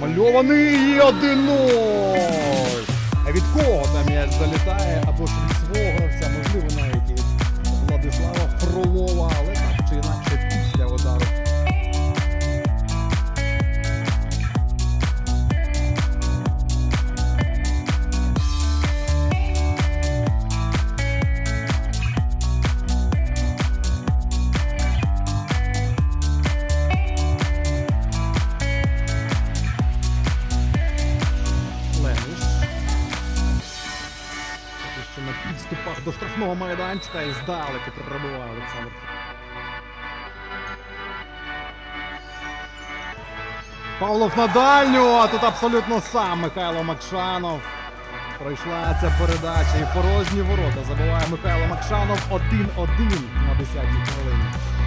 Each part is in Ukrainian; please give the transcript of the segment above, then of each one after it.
Мальований і 1-0. А від кого там м'яч залітає? Або що на підступах до штрафного майданчика і здалеку пробиває Олександр. Павлов на дальню, а тут абсолютно сам Михайло Макшанов. Пройшла ця передача і порожні ворота. Забиває Михайло Макшанов 1-1 на 10-й хвилині.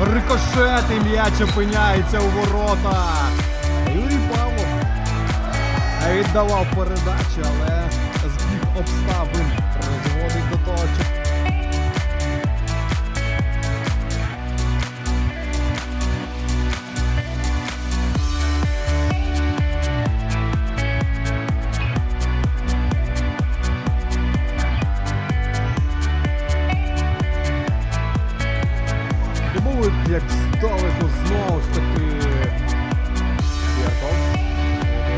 Рикошет і м'яч опиняється у ворота. Юрій Павлов віддавав передачу, але збіг обставин Дубовик як здалеку знову ж таки.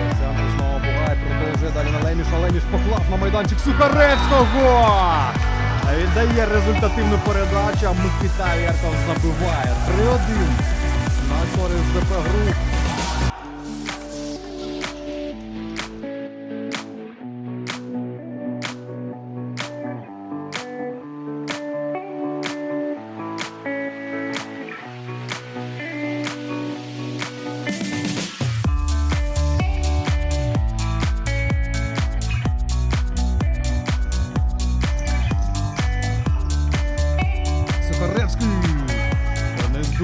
Олександр знову буває, продовжує далі на Леміш. А Леміш поклав на майданчик Сухаревського. А Віддає результативну передачу, а Микита Вєрков забиває. 3-1 на користь ДП груп.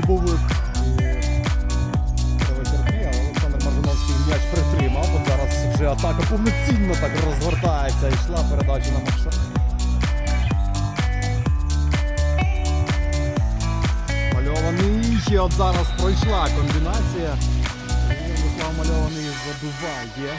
Але Олександр Маржиновський м'яч притримав. От зараз вже атака повноцінно так розгортається. Йшла передача на Макша. Мальований. От зараз пройшла комбінація. Владислав Мальований забиває.